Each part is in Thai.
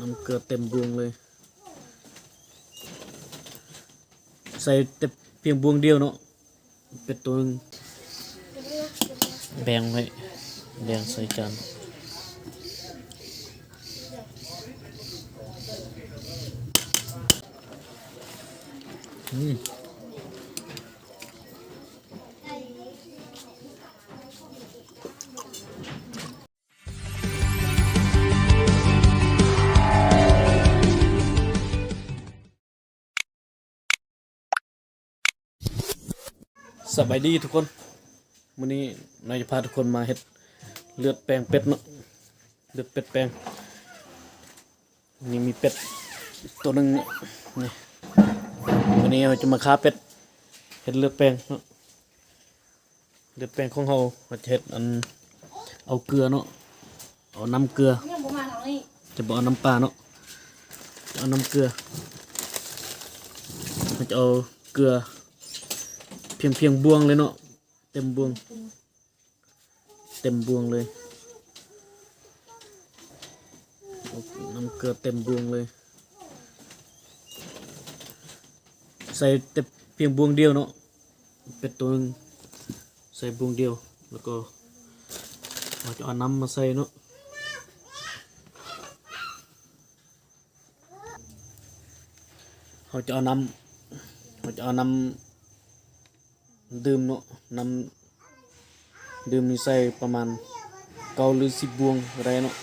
น้ำเกลือเต็มบวงเลย ใส่แต่เพียงบวงเดียวเนาะเป็ดตัวหนึงแบ่งไว้แบ่งใส่จานอืม สบายดีทุกคนวันนี้นายจะพาทุกคนมาเฮ็ดเลือดแปลงเป็ดเนาะเลือดเป็ดแปลงนี่มีเป็ดตัวหนึ่งเนี่ยนี่วันนี้เราจะมาค้าเป็ดเฮ็ดเลือดแปลงเนาะเลือดแปลงของเราเราจะเฮ็ดอันเอาเกลือเนาะเอาน้ำเกลือยังบ่มาทางนี้จะบอกเอาน้ำปลาเนาะจะเอาน้ำเกลือมันจะเอาเกลือเพียงเพียงบวงเลยเนาะเต็มบวง เต็มบวงเลยน้ำเกลือเต็มบวงเลย ใส่แต่เพียงบวงเดียวเนาะเป็ดตัวนึงใส่บวงเดียวแล้วก็เราจะเอาน้ำมาใส่เนาะเขาจะเอาน้ำเขาจะเอาน้ำ ดื่มเนาะน้ำดื่มนี่ใส่ประมาณเก้าหรือสิบบวงไรเนาะ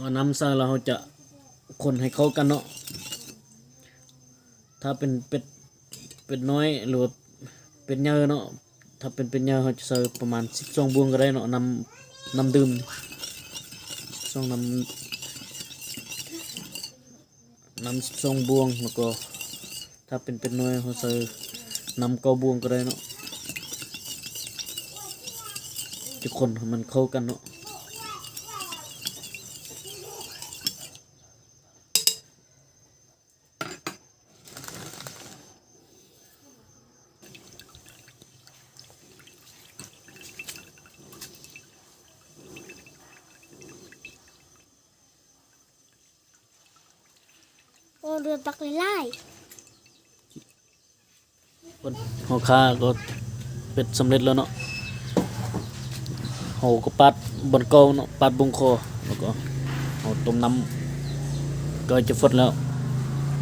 เอาน้ำใส่แล้วเขาจะคนให้เข้ากันเนาะถ้าเป็นเป็ดเป็ดน้อยหรือเป็ดเยอะเนาะถ้าเป็นเป็ดเยอะเขาจะใส่ประมาณสิบสองบวงก็ได้เนาะน้ำน้ำดื่มสองน้ำน้ำสิบสองบวงแล้วก็ถ้าเป็นเป็ดน้อยเขาใส่น้ำเก้าบวงก็ได้เนาะจะคนให้มันเข้ากันเนาะ เรือปักเลยไล่คนหัวคาก็เป็ดสำเร็จแล้วเนาะเขาก็ปัดบนเกาเนาะปัดบงคอแล้วก็เอาต้มน้ำก็จะฟดแล้ว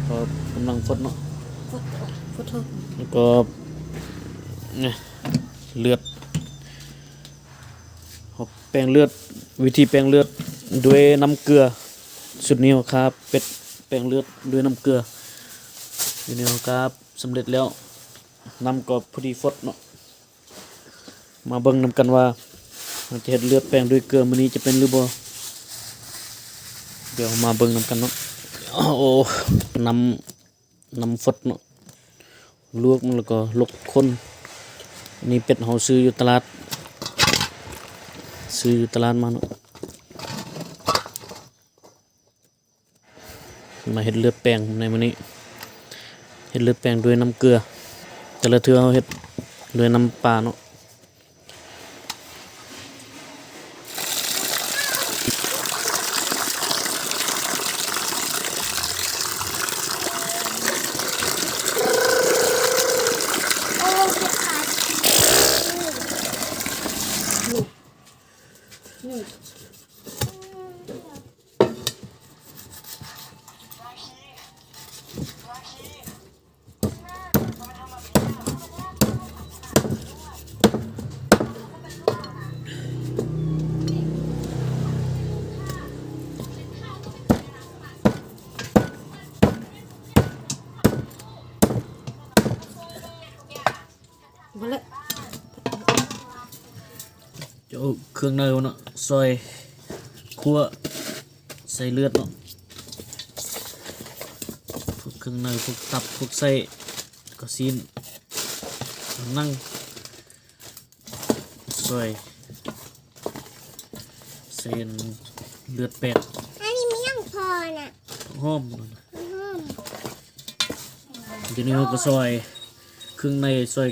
ก็กำลังฟดเนาะฟุตฟุตเถอะแล้วก็เนี่ยเลือดเอแปลงเลือดวิธีแปลงเลือดด้วยน้ำเกลือสุดนี้ครับเป็ด แปลงเลือดด้วยน้ำเกลืออยู่นี่ครับสำเร็จแล้วน้ำก็พอดีฟดเนาะมาเบิ่งนำกันว่าเราจะเห็ดเลือดแปลงด้วยเกลือมื้อนี้จะเป็นหรือบ่เดี๋ยวมาเบิ่งนำกันเนาะโอ้น้ำน้ำฟดเนาะลวกมันแล้วก็ลกคนนนี่เป็ดเฮาซื้ออยู่ตลาดซื้ออยู่ตลาดมาเนาะ มาเฮ็ดเลือดแป้งในมื้อนี้เฮ็ดเลือดแป้งด้วยน้ำเกลือ แต่ละเทื่อเฮาเฮ็ดด้วยน้ำปลาเนาะโอ้เมาเลยจะเอาเครื่องในเนาะซอยคั่วใส่เลือดเนาะพอรื่องในพวกตับพวกไส้ก็ซีนนั่งซอยเส้นเลือดแปดอันนี้ไม่ยังพอน่ะหอมอืมทีนี้เราก็ซอยเครื่องในซอย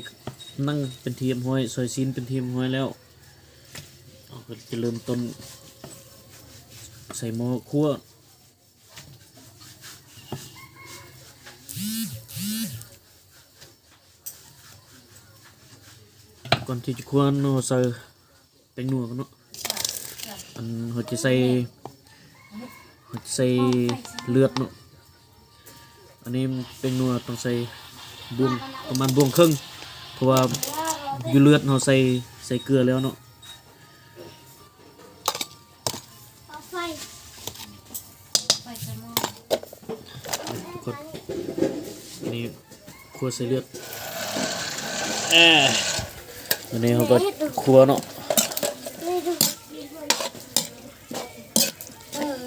นั่งเป็นทีมห้อยซอยซีนเป็นทีมห้อยแล้วเราก็จะเริ่มต้น ใส่หม้อคั่วก่อนที่จะคั่วเราใส่แป้งนัวกันเนาะอันเราจะใส่เราจะใส่เลือดเนาะอันนี้เป็นนัวต้องใส่บวงประมาณบวงครึ่ง เพราะว่าอยู่เลือดเราใส่ใส่เกลือแล้วเนาะเอาไฟกดอันนี้คั่วใส่เลือดเอ้ยอันนี้เขาก็คั่วเนาะนี่ดู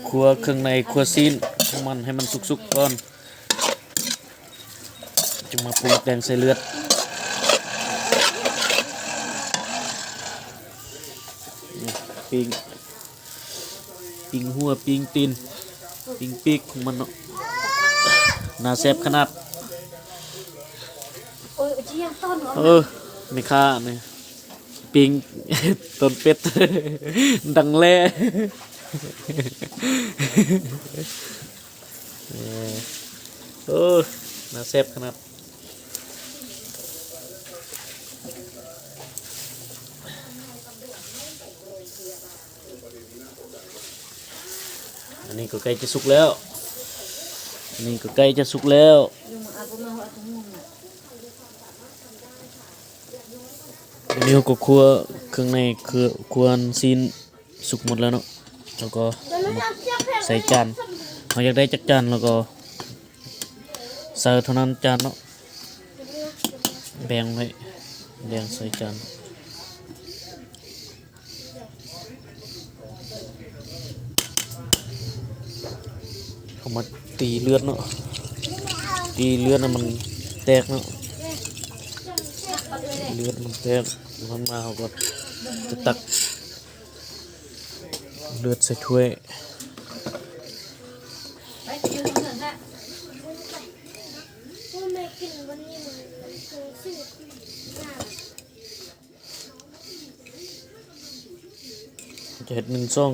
คั่วเครื่องในคั่วซีนของมันให้มันสุกๆก่อนจึงมาปรุงแดงใส่เลือดนี่ ปิ้งปิ้งหัวปิ้งตีนปิ้งปีกของมันเนาะน่าแซ่บขนาดโอ้ยเจียงต้นเหรอเออไม่ค่าเนี่ยปิงต้นเป็ดดังแล่เออเออน่าแซ่บขนาด นี้ก็ใกล้จะสุกแล้วอันนี้ก็ใกล้จะสุกแล้วอันนี้ก็คั่วเครื่องในคือควรซีนสุกหมดแล้วเนาะแล้วก็ใส่จานเราอยากได้จักจานแล้วก็ใส่เท่านั้นจานเนาะแบ่งไว้แบ่งใส่จาน เอามาตีเลือดเนาะตีเลือดนะมันแตกเนาะเลือดมันแตกมันมาเขาก็จะตัก เลือดใส่ถ้วยว่าแม่กินวันนี้มันมันคงสิยากจะเห็ดหนึ่งซอง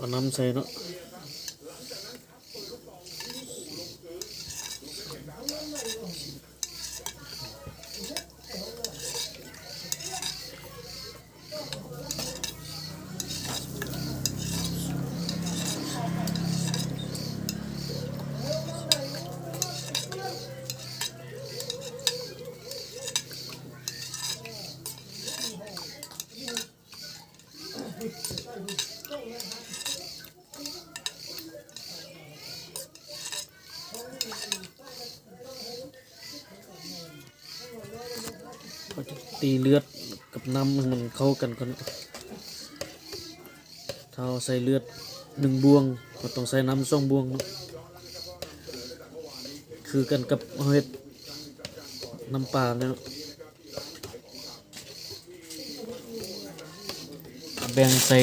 เอ ก็จะตีเลือดกับน้ำมันเข้ากันก่อนถ้าเอาใส่เลือดหนึ่งบวง ก็ต้องใส่น้ำสองบวง คือกันกับเห็ดน้ำปลาเนี่ยเนาะแบ่งใส่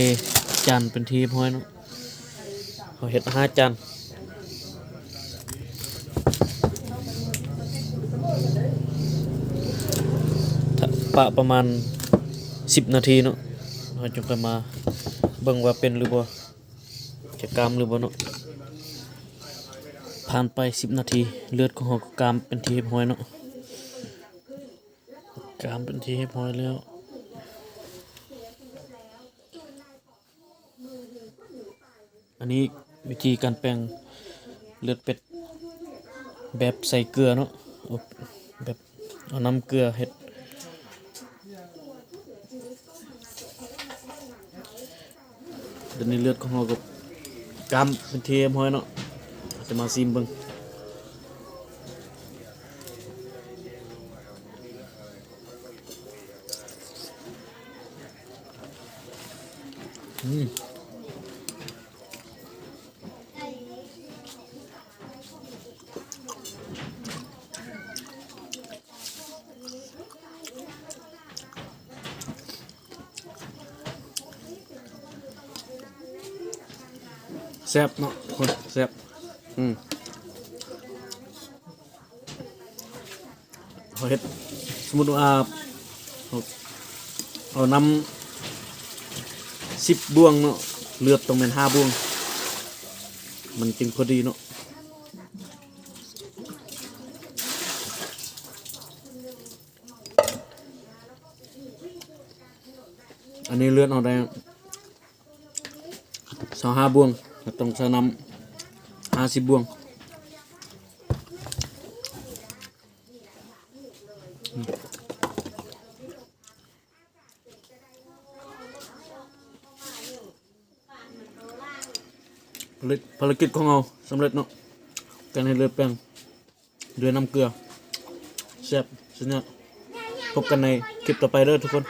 จานเป็นทีพอยเนาะเอาเห็ดห้าจาน ปะประมาณ 10 นาทีเนาะเราจะมาเบิ่งว่าเป็นหรือบ่จะกามหรือบ่เนาะผ่านไป 10 นาที เลือดของเราก็กามเป็นทีเรียบร้อยเนาะกามเป็นทีเรียบร้อยแล้วอันนี้วิธีการแปลงเลือดเป็ดแบบใส่เกลือเนาะแบบเอาน้ำเกลือเห็ด เดี๋ยวนี้เลือดของเรากับกามเป็นเทียมห้อยเนาะจะมาซิมเบิ่งอืม แซ่บเนาะคนแซ่บอืมเอาเฮ็ดสมมุติว่าเอาเอานำสิบบวงเนาะเลือดต้องเป็นห้าบวง มันจึงพอดีเนาะอันนี้เลือดเอาได้สองห้าบวง ก็ต้องใช้น้ำห้าสิบบวงภารกิจภารกิจของเราสำเร็จเนาะการให้เลือดแป้งด้วยน้ำเกลือแซ่บสุดยอดพบกันในคลิปต่อไปเด้อทุกคน